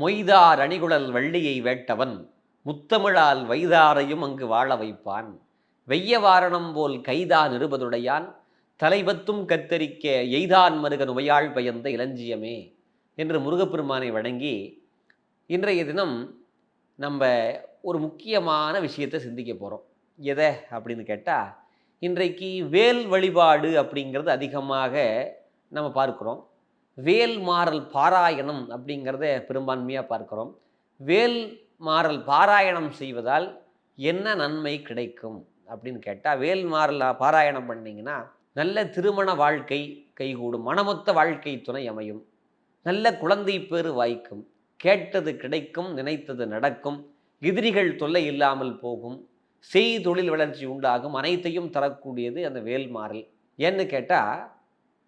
மொய்தார் அணிகுழல் வள்ளியை வேட்டவன் முத்தமிழால் வைதாரையும் அங்கு வாழ வைப்பான். வெய்ய வாரணம் போல் கைதா நிருபதுடையான் தலைவத்தும் கத்தரிக்க எய்தான் மருகன் உமையாள் பயந்த இளஞ்சியமே என்று முருகப்பெருமானை வணங்கி இன்றைய தினம் நம்ம ஒரு முக்கியமான விஷயத்தை சிந்திக்க போகிறோம் எதை அப்படின்னு கேட்டால் இன்றைக்கு வேல் வழிபாடு அப்படிங்கிறது அதிகமாக நம்ம பார்க்குறோம். வேல் மாறல் பாராயணம் அப்படிங்கிறத பெரும்பான்மையாக பார்க்குறோம். வேல் மாறல் பாராயணம் செய்வதால் என்ன நன்மை கிடைக்கும் அப்படின்னு கேட்டால் வேல் மாறல் பாராயணம் பண்ணிங்கன்னா நல்ல திருமண வாழ்க்கை கைகூடும் மனமொத்த வாழ்க்கை துணை அமையும். நல்ல குழந்தை பேறு வாய்க்கும் கேட்டது கிடைக்கும் நினைத்தது நடக்கும் எதிரிகள் தொல்லை இல்லாமல் போகும் செய் தொழில் வளர்ச்சி உண்டாகும் அனைத்தையும் தரக்கூடியது அந்த வேல் மாறல். ஏன்னு கேட்டால்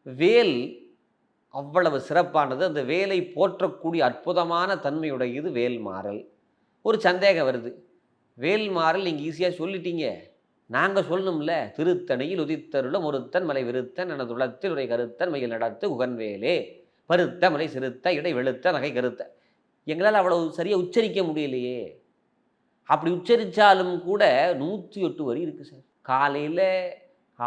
வேல் அவ்வளவு சிறப்பானது. அந்த வேலை போற்றக்கூடிய அற்புதமான தன்மையுடையது வேல் மாறல். ஒரு சந்தேகம் வருது. வேல் மாறல் நீங்கள் ஈஸியாக சொல்லிட்டீங்க. நாங்கள் சொல்லணும்ல. திருத்தணியில் உதித்தருளும் ஒருத்தன் மலை விருத்தன் எனது உலத்தில் உரை கருத்தன் மயில் நடத்து உகன்வேலே பருத்த மலை சிறுத்த இடை வெளுத்த நகை கருத்த. எங்களால் அவ்வளவு சரியாக உச்சரிக்க முடியலையே. அப்படி உச்சரித்தாலும் கூட நூற்றி எட்டு வரி இருக்குது சார். காலையில்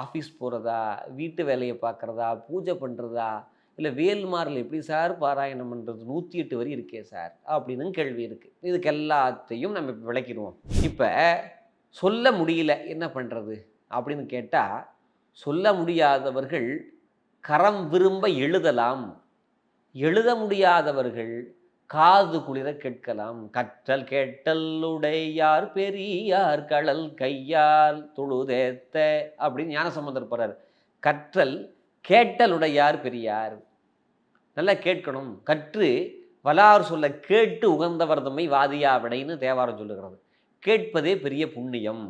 ஆஃபீஸ் போகிறதா வீட்டு வேலையை பார்க்குறதா பூஜை பண்ணுறதா இல்லை வேல்மாரில் எப்படி சார்? பாராயணம் பண்ணுறது நூற்றி எட்டு வரி இருக்கே சார். அப்படின்னு கேள்வி இருக்குது இதுக்கு எல்லாத்தையும் நம்ம இப்போ விளக்கிடுவோம். இப்போ சொல்ல முடியல என்ன பண்ணுறது அப்படின்னு கேட்டால் சொல்ல முடியாதவர்கள் கரம் விரும்ப எழுதலாம். எழுத முடியாதவர்கள் காது குளிர கேட்கலாம். கற்றல் கேட்டலுடையார் பெரியார் கடல் கையால் தொழுதேத்த அப்படின்னு ஞானசம்பந்தர் போறார். கற்றல் கேட்டலுடையார் பெரியார். நல்லா கேட்கணும். கற்று வலார் சொல்ல கேட்டு உகந்தவர் தம்மை வாதியாவிடைன்னு தேவாரம் சொல்லுகிறது. கேட்பதே பெரிய புண்ணியம்.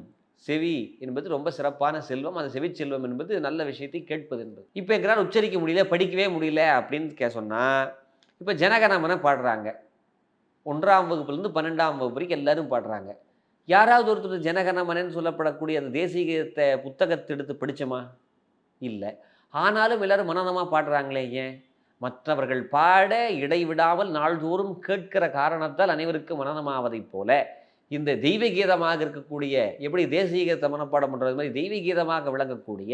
செவி என்பது ரொம்ப சிறப்பான செல்வம். அந்த செவி செல்வம் என்பது நல்ல விஷயத்தை கேட்பது என்பது. இப்போ எங்களால் உச்சரிக்க முடியல படிக்கவே முடியல அப்படின்னு கே சொன்னால் இப்போ ஜனகணமனை பாடுறாங்க. ஒன்றாம் வகுப்புலேருந்து பன்னெண்டாம் வகுப்பு வரைக்கும் எல்லாரும் பாடுறாங்க. யாராவது ஒருத்தர் ஜனகணமனன்னு சொல்லப்படக்கூடிய அந்த தேசியத்தை புத்தகத்தை எடுத்து படித்தோமா இல்லை. ஆனாலும் எல்லாரும் மனநமாக பாடுறாங்களே ஏன்? மற்றவர்கள் பாட இடைவிடாமல் நாள்தோறும் கேட்கிற காரணத்தால் அனைவருக்கும் மனநமாவதைப் போல இந்த தெய்வ கீதமாக இருக்கக்கூடிய எப்படி தேசிய கீதத்தை மனப்பாடம் பண்ணுறது மாதிரி தெய்வ கீதமாக விளங்கக்கூடிய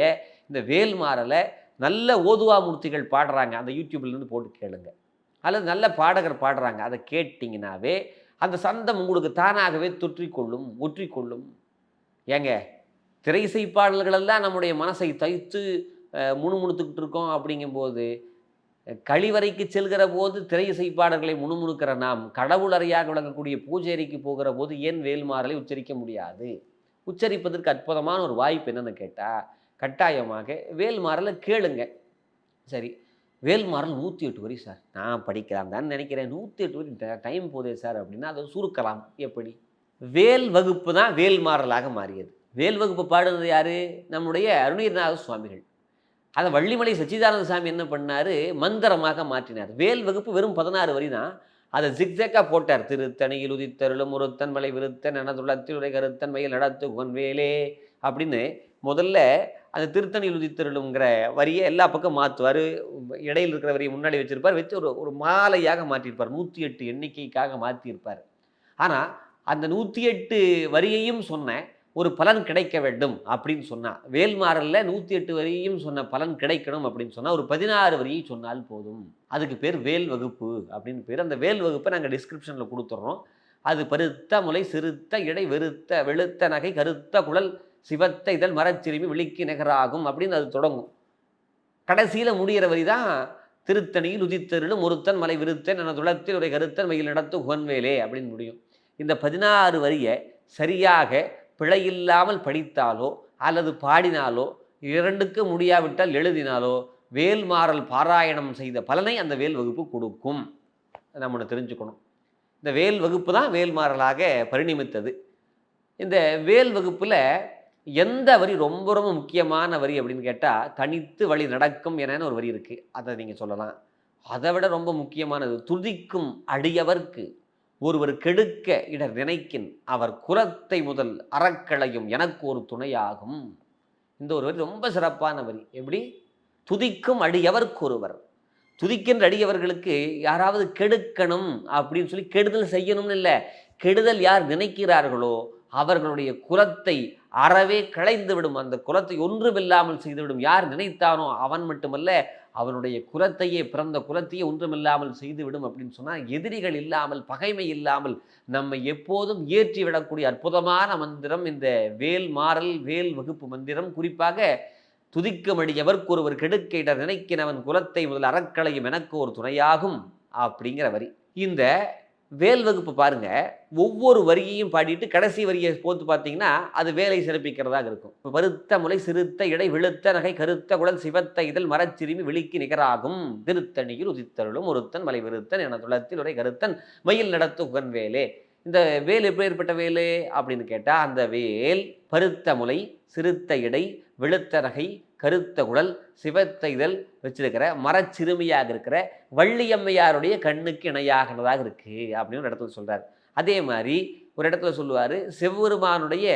இந்த வேல்மாறலை நல்ல ஓதுவா மூர்த்திகள் பாடுறாங்க. அந்த யூடியூப்லேருந்து போட்டு கேளுங்க. அல்லது நல்ல பாடகர் பாடுறாங்க. அதை கேட்டிங்கனாவே அந்த சந்தம் உங்களுக்கு தானாகவே தொற்றிக்கொள்ளும் ஒற்றிக்கொள்ளும். ஏங்க திரைசை பாடல்களெல்லாம் நம்முடைய மனசை தைத்து முணுமுணுத்துக்கிட்டு இருக்கோம் அப்படிங்கும்போது கழிவறைக்கு செல்கிற போது திரை இசை பாடல்களை முணுமுணுக்கிற நாம் கடவுள் அறையாக விளங்கக்கூடிய பூஜை அறைக்கு போகிற போது ஏன் வேல்மாறலை உச்சரிக்க முடியாது? உச்சரிப்பதற்கு அற்புதமான ஒரு வாய்ப்பு என்னன்னு கேட்டால் கட்டாயமாக வேல்மாறலை கேளுங்க. சரி வேல்மாறல் நூற்றி எட்டு வரி சார். நான் படிக்கலாம் தான் நினைக்கிறேன். நூற்றி எட்டு வரி டைம் போதே சார் அப்படின்னா அதை சுருக்கலாம். எப்படி? வேல் வகுப்பு தான் வேல்மாறலாக மாறியது. வேல் வகுப்பு பாடுறது யாரு? நம்முடைய அருணீர்நாத சுவாமிகள். அதை வள்ளிமலை சச்சிதானந்த சாமி என்ன பண்ணார்? மந்திரமாக மாற்றினார். வேல் வகுப்பு வெறும் பதினாறு வரி தான். அதை ஜிக்ஜாக்காக போட்டார். திருத்தணியில் உதித்தருளும் ஒருத்தன் மலை விருத்தன் எனதுள்ளத்தில் உரை கருத்தன் மயில் நடத்து வேலே அப்படின்னு முதல்ல அந்த திருத்தணியில் உதித்தருளுங்கிற வரியை எல்லா பக்கம் மாற்றுவார் இடையில் இருக்கிற வரியை முன்னாடி வச்சிருப்பார். வச்சு ஒரு ஒரு மாலையாக மாற்றியிருப்பார். நூற்றி எட்டு எண்ணிக்கைக்காக மாற்றியிருப்பார் ஆனால் அந்த நூற்றி எட்டு வரியையும் சொன்னேன் ஒரு பலன் கிடைக்க வேண்டும் அப்படின்னு சொன்னால் வேல்மாறலில் நூற்றி எட்டு வரியும் சொன்ன பலன் கிடைக்கணும் அப்படின்னு சொன்னால் ஒரு பதினாறு வரியை சொன்னால் போதும். அதுக்கு பேர் வேல் வகுப்பு அப்படின்னு பேர். அந்த வேல் வகுப்பை நாங்கள் டிஸ்கிரிப்ஷனில் கொடுத்துட்றோம் அது பருத்த முலை சிறுத்த இடை வெறுத்த வெளுத்த நகை கருத்த குழல் சிவத்த இதழ் மரச்சிறுமி விழிக்கு நிகராகும் அப்படின்னு அது தொடங்கும். கடைசியில் முடிகிற வரி தான் திருத்தணியில் உதித்தருளும் ஒருத்தன் மலை விருத்தன் என துளத்தில் ஒரு கருத்தன் மயில் நடத்து உகன்வேலே அப்படின்னு முடியும். இந்த பதினாறு வரியை சரியாக பிழையில்லாமல் படித்தாலோ அல்லது பாடினாலோ இரண்டுக்கு முடியாவிட்டால் எழுதினாலோ வேல்மாறல் பாராயணம் செய்த பலனை அந்த வேல் வகுப்பு கொடுக்கும். நம்ம தெரிஞ்சுக்கணும். இந்த வேல் வகுப்பு தான் வேல்மாறலாக பரிணமித்தது. இந்த வேல் வகுப்பில் எந்த வரி ரொம்ப ரொம்ப முக்கியமான வரி அப்படின்னு கேட்டால் தனித்து வழி நடக்கும் என ஒரு வரி இருக்குது அதை நீங்கள் சொல்லலாம். அதை விட ரொம்ப முக்கியமானது துதிக்கும் அடியவர்க்கு. ஒருவர் கெடுக்க இடர் நினைக்கின் அவர் குலத்தை முதல் அறக்களையும் எனக்கு ஒரு துணையாகும். இந்த ஒரு வரி ரொம்ப சிறப்பான வரி எப்படி? துதிக்கும் அடியவர்க்கு ஒருவர். துதிக்கின்ற அடியவர்களுக்கு யாராவது கெடுக்கணும் அப்படின்னு சொல்லி கெடுதல் செய்யணும்னு இல்லை. கெடுதல் யார் நினைக்கிறார்களோ அவர்களுடைய குலத்தை அறவே களைந்து விடும். அந்த குலத்தை ஒன்றுமில்லாமல் செய்துவிடும். யார் நினைத்தானோ அவன் மட்டுமல்ல அவனுடைய குலத்தையே பிறந்த குலத்தையே ஒன்றுமில்லாமல் செய்துவிடும் அப்படின்னு சொன்னால் எதிரிகள் இல்லாமல் பகைமை இல்லாமல் நம்மை எப்போதும் ஏற்றி விடக்கூடிய அற்புதமான மந்திரம் இந்த வேல் மாறல் வேல் வகுப்பு மந்திரம். குறிப்பாக துதிக்கமடி எவர்க்கு ஒருவர் கெடுக்கையிடர் நினைக்கினவன் குலத்தை முதல் அறக்களையும் எனக்கு ஒரு துணையாகும் அப்படிங்கிற வரி. இந்த வேல் வகுப்பு பாருங்கள் ஒவ்வொரு வரியையும் பாடிட்டு கடைசி வரியை போத்து பார்த்தீங்கன்னா அது வேலை சிறப்பிக்கிறதாக இருக்கும். இப்போ பருத்த முலை சிறுத்த இடை விழுத்த நகை கருத்த குடல் சிவத்த இதழ் மரச்சிறுமி விழிக்கு நிகராகும். திருத்தணியில் உதித்தருளும் ஒருத்தன் மலை விருத்தன் என துளத்தில் உரை கருத்தன் மயில் நடத்து உகன் வேலே. இந்த வேல் எப்படி ஏற்பட்ட வேலு? அப்படின்னு கேட்டால் அந்த வேல் பருத்த முலை சிறுத்த இடை விழுத்த நகை கருத்த குடல் சிவத்த இதழ் வச்சிருக்கிற மரச்சிறுமியாக இருக்கிற வள்ளியம்மையாருடைய கண்ணுக்கு இணையாகிறதாக இருக்கு அப்படின்னு ஒரு இடத்துல சொல்கிறார் அதே மாதிரி ஒரு இடத்துல சொல்லுவார் செவ்வெருமானுடைய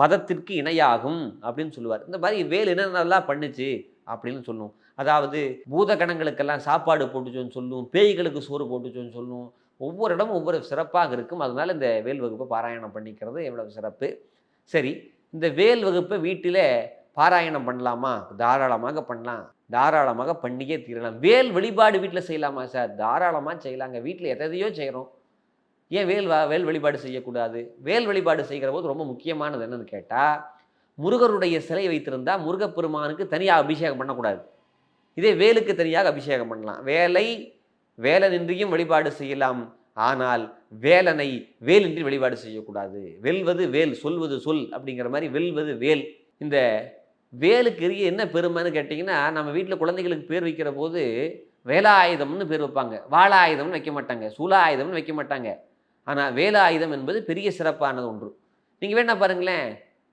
பதத்திற்கு இணையாகும் அப்படின்னு சொல்லுவார். இந்த மாதிரி வேல் என்னென்னலாம் பண்ணுச்சு அப்படின்னு சொல்லும். அதாவது பூத கணங்களுக்கெல்லாம் சாப்பாடு போட்டுச்சோன்னு சொல்லும் பேய்களுக்கு சோறு போட்டுச்சோன்னு சொல்லும். ஒவ்வொரு இடமும் ஒவ்வொரு சிறப்பாக இருக்கும். அதனால இந்த வேல் வகுப்பை பாராயணம் பண்ணிக்கிறது எவ்வளவு சிறப்பு. சரி இந்த வேல் வகுப்பை வீட்டில் பாராயணம் பண்ணலாமா? தாராளமாக பண்ணலாம். தாராளமாக பண்ணியே தீரலாம். வேல் வழிபாடு வீட்டில் செய்யலாமா சார்? தாராளமாக செய்யலாங்க. வீட்டில் எதையோ செய்கிறோம் ஏன் வேல் வா வேல் வழிபாடு செய்யக்கூடாது? வேல் வழிபாடு செய்கிற போது ரொம்ப முக்கியமானது என்னன்னு கேட்டால் முருகருடைய சிலை வைத்திருந்தால் முருகப்பெருமானுக்கு தனியாக அபிஷேகம் பண்ணக்கூடாது. இதே வேலுக்கு தனியாக அபிஷேகம் பண்ணலாம். வேலை வேலனின்றியும் வழிபாடு செய்யலாம். ஆனால் வேலனை வேலின்றி வழிபாடு செய்யக்கூடாது. வெல்வது வேல் சொல்வது சொல் அப்படிங்கிற மாதிரி வெல்வது வேல். இந்த வேலுக்கரிய என்ன பெருமைன்னு கேட்டிங்கன்னா நம்ம வீட்டில் குழந்தைகளுக்கு பேர் வைக்கிற போது வேலாயுதம்னு பேர் வைப்பாங்க. வாழாயுதம்னு வைக்க மாட்டாங்க. சூலாயுதம்னு வைக்க மாட்டாங்க. ஆனால் வேலாயுதம் என்பது பெரிய சிறப்பானது ஒன்று. நீங்கள் வேணா பாருங்களேன்.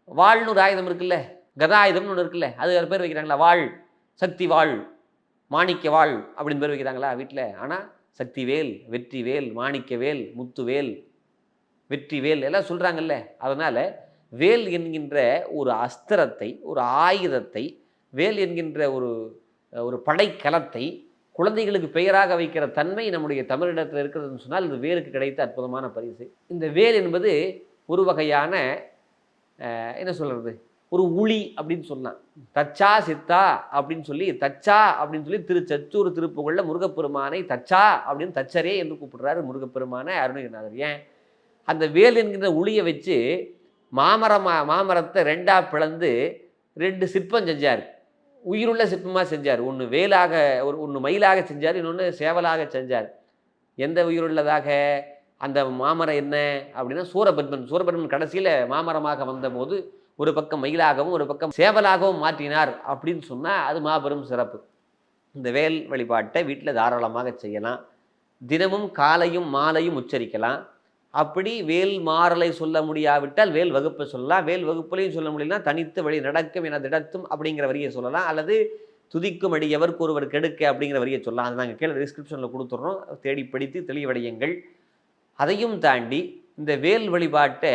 வாழ்னு ஒரு ஆயுதம் இருக்குல்ல? கதாயுதம்னு ஒன்று இருக்குல்ல? அது வேறு பேர் வைக்கிறாங்களா? வாழ் சக்தி வாழ் மாணிக்க வாழ் அப்படின்னு பேர் வைக்கிறாங்களா வீட்டில் ஆனால் சக்தி வேல் வெற்றி வேல் மாணிக்க வேல் முத்து வேல் வெற்றி வேல் எல்லாம் சொல்கிறாங்கல்ல அதனால் வேல் என்கின்ற ஒரு அஸ்திரத்தை ஒரு ஆயுதத்தை வேல் என்கின்ற ஒரு ஒரு படைக்கலத்தை குழந்தைகளுக்கு பெயராக வைக்கிற தன்மை நம்முடைய தமிழிடத்தில் இருக்கிறதுன்னு சொன்னால் இது வேலுக்கு கிடைத்த அற்புதமான பரிசு. இந்த வேல் என்பது ஒரு வகையான என்ன சொல்கிறது ஒரு உளி அப்படின்னு சொல்லலாம் தச்சா சித்தா அப்படின்னு சொல்லி தச்சா அப்படின்னு சொல்லி திரு சச்சூர் திருப்புகழில் முருகப்பெருமானை தச்சா அப்படின்னு தச்சரே என்று கூப்பிடுறாரு முருகப்பெருமானை அருணகிரிநாதர். ஏன்? அந்த வேல் என்கின்ற உளியை வச்சு மாமரமாக மாமரத்தை ரெண்டாக பிளந்து ரெண்டு சிற்பம் செஞ்சார். உயிருள்ள சிற்பமாக செஞ்சார். ஒன்று வேலாக ஒரு ஒன்று மயிலாக செஞ்சார் இன்னொன்று சேவலாக செஞ்சார். எந்த உயிருள்ளதாக? அந்த மாமரம் என்ன? அப்படின்னா சூரபத்மன். சூரபத்மன் கடைசியில் மாமரமாக வந்தபோது ஒரு பக்கம் மயிலாகவும் ஒரு பக்கம் சேவலாகவும் மாற்றினார் அப்படின்னு சொன்னால் அது மாபெரும் சிறப்பு. இந்த வேல் வழிபாட்டை வீட்டில் தாராளமாக செய்யலாம். தினமும் காலையும் மாலையும் உச்சரிக்கலாம். அப்படி வேல் மாறலை சொல்ல முடியாவிட்டால் வேல் வகுப்பை சொல்லலாம். வேல் வகுப்புலையும் சொல்ல முடியலனா தனித்து வழி நடக்கும் என திடத்தும் அப்படிங்கிற வரியை சொல்லலாம். அல்லது துதிக்கும் அடி எவருக்கு ஒருவர் கெடுக்க அப்படிங்கிற வரியை சொல்லலாம். அது நாங்கள் கீழே டிஸ்கிரிப்ஷனில் கொடுத்துட்றோம். தேடி படித்து தெளிவடையுங்கள். அதையும் தாண்டி இந்த வேல் வழிபாட்டை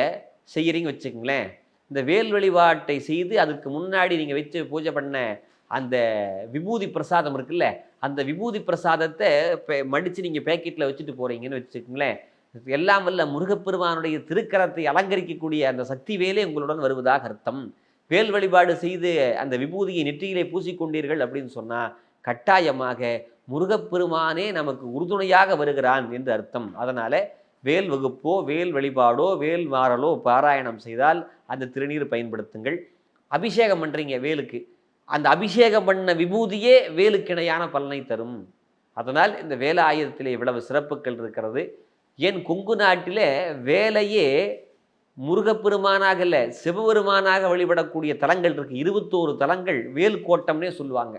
செய்கிறீங்க வச்சுக்கங்களேன். இந்த வேல் வழிபாட்டை செய்து அதுக்கு முன்னாடி நீங்கள் வச்சு பூஜை பண்ண அந்த விபூதி பிரசாதம் இருக்குல்ல அந்த விபூதி பிரசாதத்தை இப்போ மடித்து நீங்கள் பேக்கெட்டில் வச்சுட்டு போகிறீங்கன்னு வச்சுக்கங்களேன். எல்லாம் வல்ல முருகப்பெருமானுடைய திருக்கரத்தை அலங்கரிக்கக்கூடிய அந்த சக்தி வேலே உங்களுடன் வருவதாக அர்த்தம். வேல் வழிபாடு செய்து அந்த விபூதியை நெற்றியிலே பூசிக்கொண்டீர்கள் அப்படின்னு சொன்னால் கட்டாயமாக முருகப்பெருமானே நமக்கு உறுதுணையாக வருகிறான் என்று அர்த்தம். அதனால் வேல் வகுப்போ வேல் வழிபாடோ வேல் மாறலோ பாராயணம் செய்தால் அந்த திருநீர் பயன்படுத்துங்கள். அபிஷேகம் பண்ணுறீங்க வேலுக்கு. அந்த அபிஷேகம் பண்ண விபூதியே வேலுக்கிணையான பலனை தரும். அதனால் இந்த வேலாயுதத்திலே இவ்வளவு சிறப்புகள் இருக்கிறது. ஏன் கொங்கு நாட்டிலே வேலையே முருகப்பெருமானாக இல்லை சிவபெருமானாக வழிபடக்கூடிய தலங்கள் இருக்குது இருபத்தோரு தலங்கள் வேல் கோட்டம்னே சொல்லுவாங்க.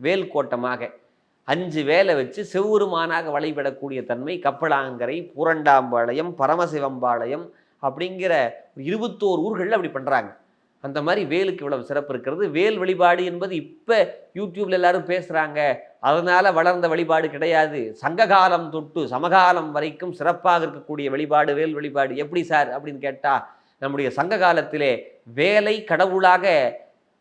வேல் கோட்டமாக. அஞ்சு வேலை வச்சு சிவபெருமானாக வழிபடக்கூடிய தன்மை கப்பலாங்கரை பூரண்டாம்பாளையம் பரமசிவம்பாளையம் அப்படிங்கிற இருபத்தோரு ஊர்களில் அப்படி பண்ணுறாங்க அந்த மாதிரி வேலுக்கு இவ்வளவு சிறப்பு இருக்கிறது. வேல் வழிபாடு என்பது இப்போ யூடியூப்ல எல்லாரும் பேசுகிறாங்க அதனால் வளர்ந்த வழிபாடு கிடையாது. சங்ககாலம் தொட்டு சமகாலம் வரைக்கும் சிறப்பாக இருக்கக்கூடிய வழிபாடு வேல் வழிபாடு எப்படி சார் அப்படின்னு கேட்டால் நம்முடைய சங்க காலத்திலே வேலை கடவுளாக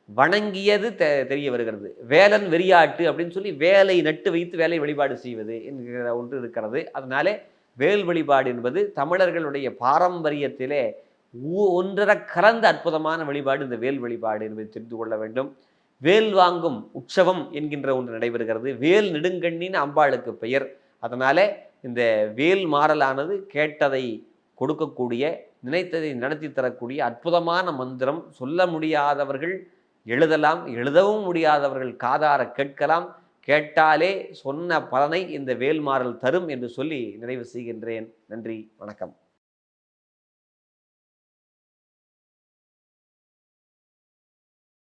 வணங்கியது தெ தெரிய வருகிறது. வேலன் வெறியாட்டு அப்படின்னு சொல்லி வேலை நட்டு வைத்து வேலை வழிபாடு செய்வது என்கிற ஒன்று இருக்கிறது. அதனாலே வேல் வழிபாடு என்பது தமிழர்களுடைய பாரம்பரியத்திலே ஒன்றரை கலந்த அற்புதமான வழிபாடு இந்த வேல் வழிபாடு என்பதை தெரிந்து கொள்ள வேண்டும். வேல் வாங்கும் உற்சவம் என்கின்ற ஒன்று நடைபெறுகிறது. வேல் நெடுங்கண்ணின் அம்பாளுக்கு பெயர். அதனாலே இந்த வேல் மாறலானது கேட்டதை கொடுக்கக்கூடிய நினைத்ததை நடத்தி தரக்கூடிய அற்புதமான மந்திரம் சொல்ல முடியாதவர்கள் எழுதலாம் எழுதவும் முடியாதவர்கள் காதார கேட்கலாம். கேட்டாலே சொன்ன பலனை இந்த வேல்மாறல் தரும் என்று சொல்லி நிறைவு செய்கின்றேன். நன்றி வணக்கம்.